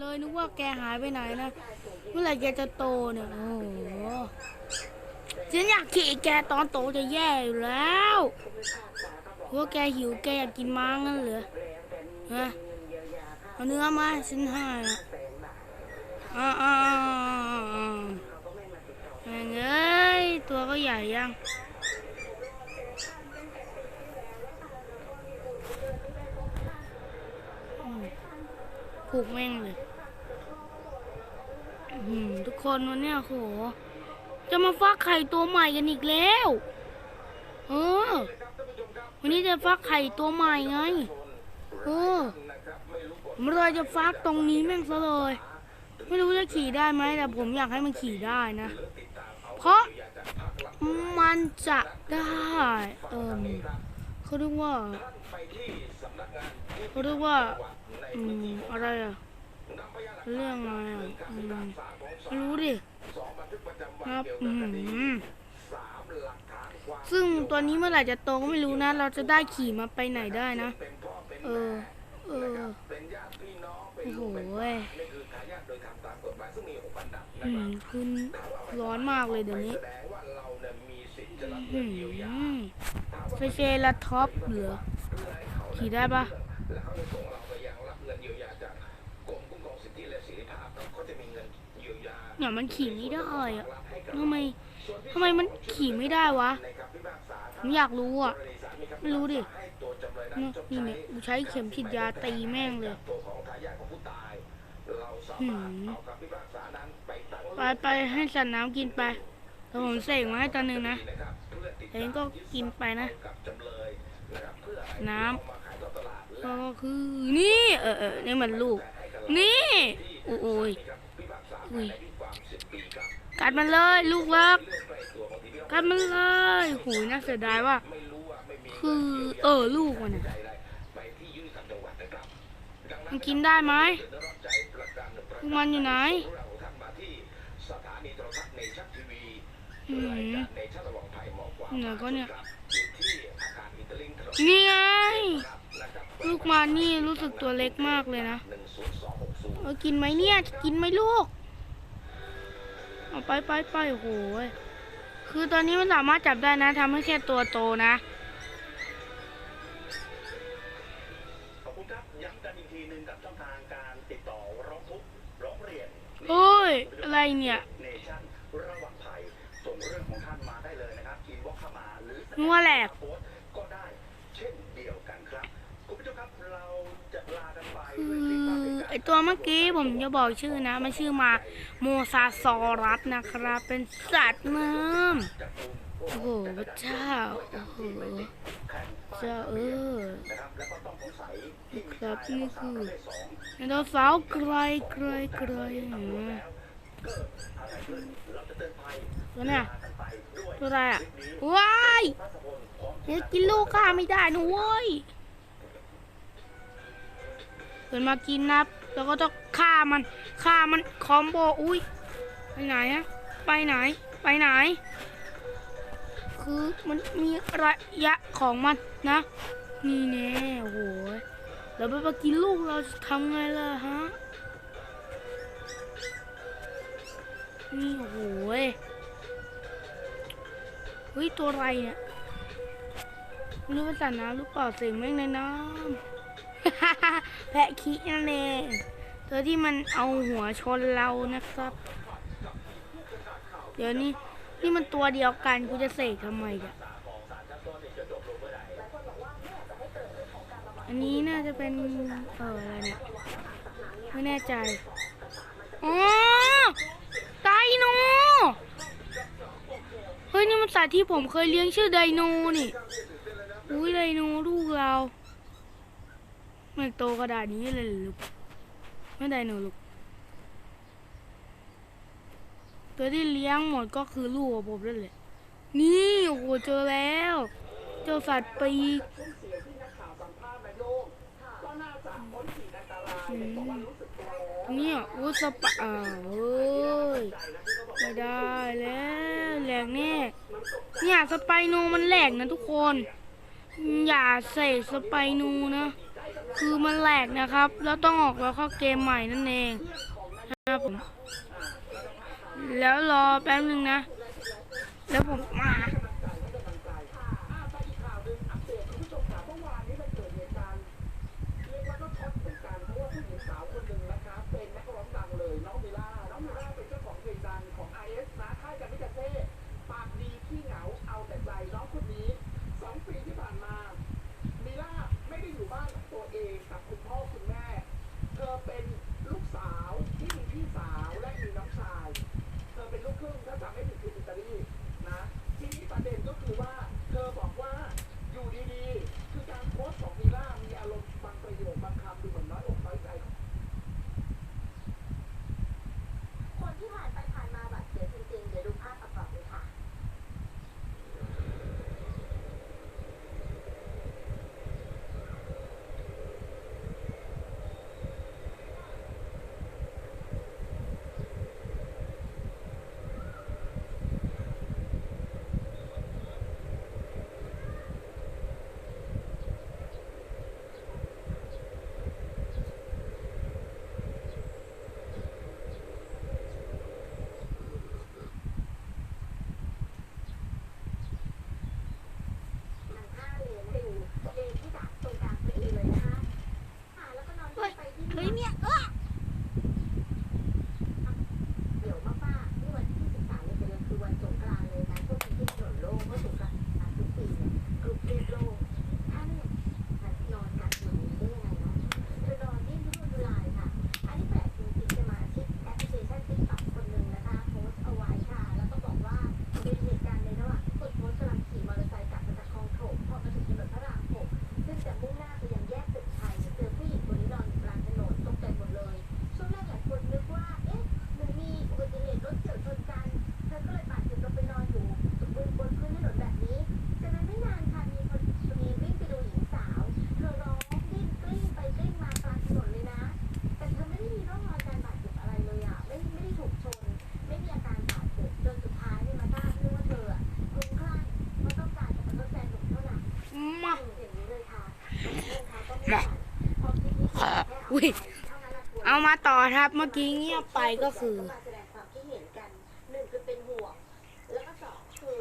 เลยนึกว่าแกหายไปไหนนะ เมื่อไหร่แกจะโตเนี่ยโอ้โหฉันอยากขี่แกตอนโตจะแย่อยู่แล้วว่าแกหิวแกอยากกินม้างั้นเหรอฮะเอาเนื้อมาฉันให้นะอ่าอ่าอ่าอ่าแม่งเอ้ยตัวก็ใหญ่ยัง ผูกแม่งเลยทุกคนวันนี้โห จะมาฟักไข่ตัวใหม่กันอีกแล้ว เออ วันนี้จะฟักไข่ตัวใหม่ไง เออผมเลยจะฟักตรงนี้แม่งซะเลย ไม่รู้จะขี่ได้ไหมแต่ผมอยากให้มันขี่ได้นะ เพราะมันจะได้ เออเขาเรียกว่า เขาเรียกว่าอืมอะไรอะเรื่องอะไรอะอืมไม่รู้ดิครับอืมซึ่งตัวนี้เมื่อไหร่จะโตก็ไม่รู้นะ เราจะได้ขี่มาไปไหนได้นะ เออ เออ โอ้โหอืมขึ้นร้อนมากเลยเดี๋ยวนี้อืมเฟเชลาท็อปเหลือขี่ได้ปะ เนี่ยมันขี่ไม่ได้อะทำไมทำไมมันขี่ไม่ได้วะผมอยากรู้อะไม่รู้ดินี่นี่เนี่ยกูใช้เข็มฉีดยาตีแม่งเลยหืมไปไปให้สัตว์น้ำกินไปแล้วผมเสกมาให้ตัวหนึ่งนะเองก็กินไปนะ น้ำ ก็คือนี่เออเออนี่มันลูก นี่โอ้โอ้ยอุ้ยกัดมันเลยลูกรักกัดมันเลยหูยน่าเสียดายว่า คือเออลูกมันนะมันกินได้ไหมลูกมันอยู่ไหนอืมเนี่ยก็เนี่ยนี่ไง ลูกมันนี่รู้สึกตัวเล็กมากเลยนะเออกินไหมเนี่ยกินไหมลูกเอาไปไปไปโอ้โหยคือตอนนี้มันสามารถจับได้นะทำให้แค่ตัวโตนะขอบคุณครับย้ำกันอีกทีหนึ่งกับช่องทางการติดต่อร้องทุกข์ร้องเรียนเฮ้ย อะไรเนี่ยเนชั่นระหว่างภัยส่งเรื่องของท่านมาได้เลยนะครับอินบ็อกเข้ามาหรือนัวแหลก โพสต์ก็ได้เช่นเดียวกันครับคุณผู้ชมครับเราจะลากัน ไปคือไอตัวเมื่อกี้ผมจะบอกชื่อนะ มันชื่อมาโมซาซอรัสนะครับ เป็นสัตว์น้ำโอ้โหพระเจ้าโอ้โหเจ้าเออครับนี่คือสาวประเภทสองไดโนเสาร์ไกลไกลไกลอืมอะไรขึ้นเรเตือนภัยตัวเนี่ยกันไปด้วยตัวอะไรอะว้ายเดี๋ยวกินลูกข้าไม่ได้นะเว้ย เกิดมากินนับ แล้วก็ต้องฆ่ามันฆ่ามันคอมโบอุ้ยไปไหนฮะไปไหน ไปไหน คือมันมีระยะของมันนะ นี่แน่โอ้โหแล้วไปมากินลูกเราจะทำไงล่ะฮะนี่โอ้โหยเฮ้ยตัวอะไรเนี่ยไม่รู้เป็นสัตว์น้ำหรือเปล่าเสียงแม่งในน้ำ แพะขี้นั่นเองตัวที่มันเอาหัวชนเรานะครับ เดี๋ยวนี้นี่มันตัวเดียวกันกูจะเสกทำไมเนี่ยอันนี้น่าจะเป็นเอออะไรเนี่ยไม่แน่ใจอ๋อไดโนเฮ้ยนี่มันสัตว์ที่ผมเคยเลี้ยงชื่อไดโนนี่อุ้ยไดโนลูกเรา มันโตกระดาษนี้เลยลูกไม่ไดโนลูกตัวที่เลี้ยงหมดก็คือลูกของผมนั่นแหละนี่โอ้โหเจอแล้ว เจอสัตว์ปีกเนี่ยโอ้สปะอ้าวเฮ้ยไม่ได้แล้วแหลกแน่เนี่ยสไปโนมันแหลกนะทุกคน อย่าใส่สไปโนนะ คือมันแหลกนะครับ แล้วต้องออกแล้วเข้าเกมใหม่นั่นเองนะครับผมแล้วรอแป๊บหนึ่งนะ แล้วผม ini อุ้ยเอามาต่อครับ เมื่อกี้เงียบไปก็คือแสดงความคิดเห็นกันหนึ่งคือเป็นห่วงแล้วก็สองคือ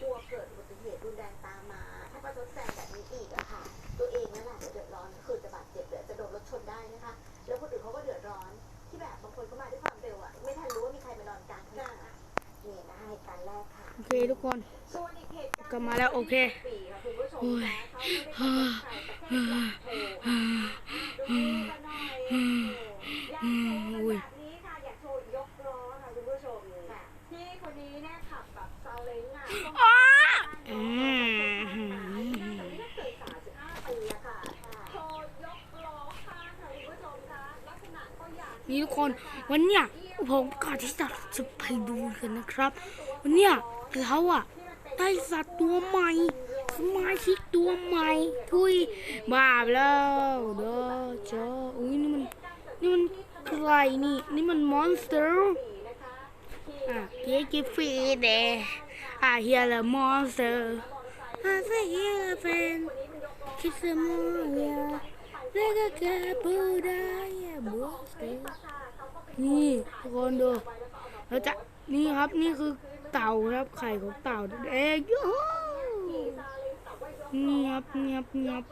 กลัวเกิดอุบัติเหตุรุนแรงตามมา ถ้าประทดแซงแบบนี้อีกอะค่ะ ตัวเองนั่นแหละจะเดือดร้อนคือจะบาดเจ็บหรือจะโดนรถชนได้นะคะ แล้วคนอื่นเขาก็เดือดร้อน ที่แบบบางคนเขามาด้วยความเร็วอะไม่ทันรู้ว่ามีใครมานอนกลางหน้าเนี่ยนะเหการแรกค่ะโอเคทุกคนก็มาแล้วโอเคโอ้ย อุ้ยนี่ทุกคนวันเนี้ยผมก่อที่จะจะไปดูกันนะครับ วันเนี้ยเขาอะได้สัตว์ตัวใหม่ มาชิกตัวใหม่ทุยบาปแล้วเด้อเจ้าอุ้ยนี่มันนี่มันใครนี่นี่มันมอนสเตอร์อะเฮียกิฟีเดอะเฮียละมอนสเตอร์อะเฮียแฟนคิดเสมอเนี่ยแล้วก็แกปูได้บวสเตอร์นี่ทุกคนดูเราจะนี่ครับนี่คือเต่าครับไข่ของเต่าเด็กยู บเงียบเงียบ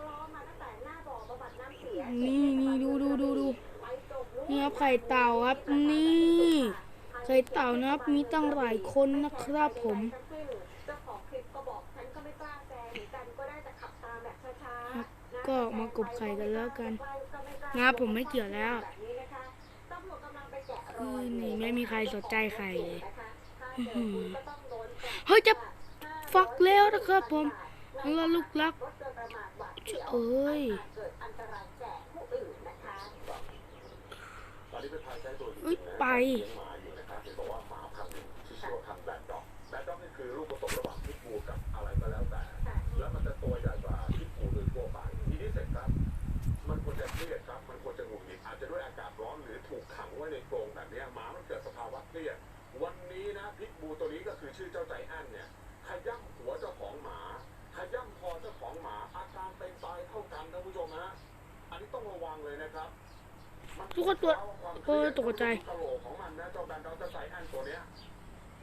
นี่นี่ดูดูดูดูนี่ครับไข่เต่าครับนี่ไข่เต่านะครับมีตั้งหลายคนนะครับผมก็มากบไข่กันแล้วกันงาผมไม่เกี่ยวแล้วคือนี่ไม่มีใครสนใจไข่เเฮ้ยจะฟักแล้วนะครับผม เมื่อลูกลักเอ้ยไป ทุกคนตัวเออตกใจกะโหลกของมันนะเจ้าแบนด็อกเตอร์ไซแอนตัวเนี้ย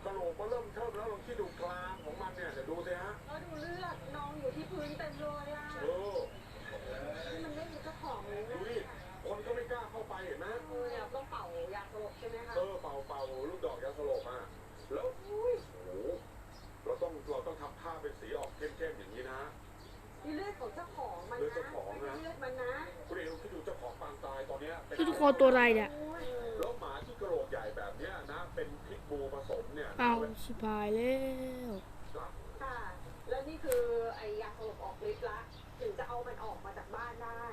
กะโหลกก็เริ่มเทิมแล้วลองคิดดูกลางของมันเนี่ยเดี๋ยวดูสิฮะแล้วดูเลือดนองอยู่ที่พื้นเต็มเลยอะเออมันไม่มีเจ้าของเลยดูนะดิคนก็ไม่กล้าเข้าไปเห็นไหมเออเนี่ยต้องเป่ายาสลบใช่ไหมคะเออเป่าเป่าลูกดอกยาสล อทุกคนตัวอะไรเนี่ยโอ้ยแล้วหมาที่กระโหลกใหญ่แบบเนี้ยนะ เป็นพิษบูผสมเนี่ยเอาชิบหายแล้วค่ะแล้วนี่คือไอยาสลบออกฤทธิ์ละถึงจะเอามันออกมาจากบ้านได้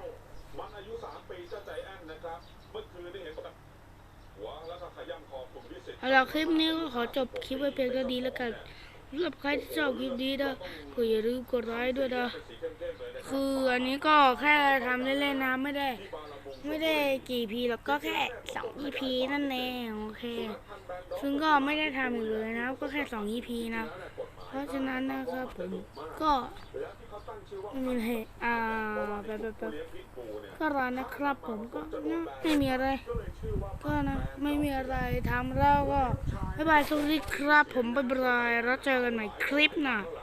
มันอายุสามปีเจ้าใจแอนนะครับ เมื่อคืนนี่เห็นแบบหัวแล้วก็ขย้ำคอกลุ่มวิสิตเอาละคลิปนี้ก็ขอจบคลิปไว้เพียงเท่านี้แล้วกันสำหรับใครที่ชอบคลิปนี้นะก็อย่าลืมกดไลค์ด้วยนะเป็นสีเข้มๆเลยนะคืออันนี้ก็แค่ทำเล่นๆนะไม่ได้ที่บาลามุง ไม่ได้กี่พีหรอกก็แค่สอง EP นั่นเองโอเค ซึ่งก็ไม่ได้ทำอีกเลยนะก็แค่สอง EP นะ เพราะฉะนั้นนะครับผมก็แล้วที่เขาตั้งชื่อว่าไม่มีอะไรอ่าไปไปไปเลี้ยงพิษบูเนี่ยก็ร้านนะครับผมก็ไม่มีอะไรก็เลยชื่อว่าก็นะไม่มีอะไรทำแล้วก็บ๊ายบายสวัสดีครับ ผมบ๊ายบายแล้วเจอกันใหม่คลิปหน้า